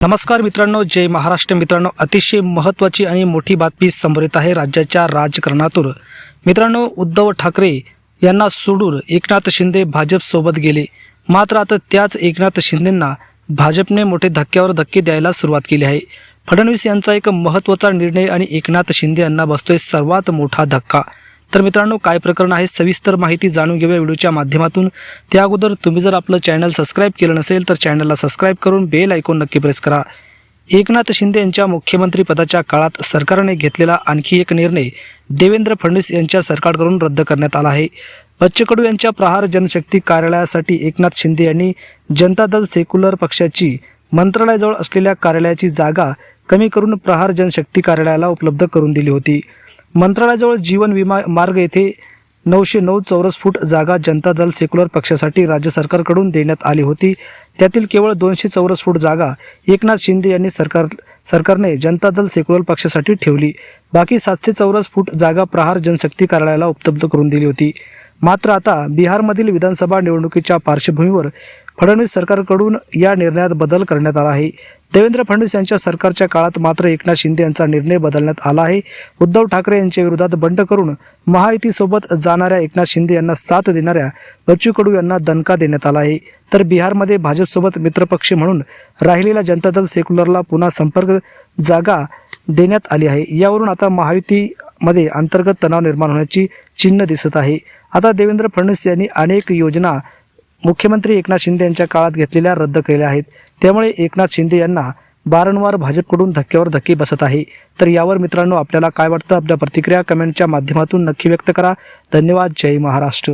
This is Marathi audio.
नमस्कार मित्रांनो जय महाराष्ट्र. मित्रांनो अतिशय महत्त्वाची आणि मोठी बातमी समोर येत आहे राज्याच्या राजकारणातून. मित्रांनो उद्धव ठाकरे यांना सोडून एकनाथ शिंदे भाजपसोबत गेले. मात्र आता त्याच एकनाथ शिंदेंना भाजपने मोठे धक्क्यावर धक्के द्यायला सुरुवात केली आहे. फडणवीस यांचा एक महत्त्वाचा निर्णय आणि एकनाथ शिंदे यांना बसतोय सर्वात मोठा धक्का. तर मित्रांनो काय प्रकरण आहे सविस्तर माहिती जाणून घेऊया व्हिडिओच्या माध्यमातून. त्या अगोदर तुम्ही जर आपलं चॅनल सबस्क्राईब केलं नसेल तर चॅनलला सबस्क्राईब करून बेल ऐकून नक्की प्रेस करा. एकनाथ शिंदे यांच्या मुख्यमंत्री पदाच्या काळात सरकारने घेतलेला आणखी एक निर्णय देवेंद्र फडणवीस यांच्या सरकारकडून रद्द करण्यात आला आहे. बच्चकडू यांच्या प्रहार जनशक्ती कार्यालयासाठी एकनाथ शिंदे यांनी जनता दल सेक्युलर पक्षाची मंत्रालयाजवळ असलेल्या कार्यालयाची जागा कमी करून प्रहार जनशक्ती कार्यालयाला उपलब्ध करून दिली होती. मंत्रालयाजवळ जीवन विमा मार्ग येथे नऊशे नऊ चौरस फूट जागा जनता दल सेक्युलर पक्षासाठी राज्य सरकारकडून देण्यात आली होती. त्यातील केवळ दोनशे चौरस फूट जागा एकनाथ शिंदे यांनी सरकार सरकारने जनता दल सेक्युलर पक्षासाठी ठेवली. बाकी सातशे चौरस फूट जागा प्रहार जनशक्ती कार्यालयाला उपलब्ध करून दिली होती. मात्र आता बिहारमधील विधानसभा निवडणुकीच्या पार्श्वभूमीवर फडणवीस सरकारकडून या निर्णयात बदल करण्यात आला आहे. देवेंद्र फडणवीस यांच्या सरकारच्या काळात मात्र एकनाथ शिंदे यांचा निर्णय बदलण्यात आला आहे. उद्धव ठाकरे यांच्या विरोधात बंड करून महायुतीसोबत जाणाऱ्या एकनाथ शिंदे यांना साथ देणाऱ्या बच्चू कडू यांना दणका देण्यात आला आहे. तर बिहारमध्ये भाजपसोबत मित्रपक्ष म्हणून राहिलेल्या जनता दल सेक्युलरला पुन्हा संपर्क जागा देण्यात आली आहे. यावरून आता महायुतीमध्ये अंतर्गत तणाव निर्माण होण्याची चिन्ह दिसत आहे. आता देवेंद्र फडणवीस यांनी अनेक योजना मुख्यमंत्री एकनाथ शिंदे यांच्या काळात घेतलेल्या रद्द केल्या आहेत. त्यामुळे एकनाथ शिंदे यांना वारंवार भाजपकडून धक्क्यावर धक्के बसत आहे. तर यावर मित्रांनो आपल्याला काय वाटतं? आपल्या प्रतिक्रिया कमेंटच्या माध्यमातून नक्की व्यक्त करा. धन्यवाद. जय महाराष्ट्र.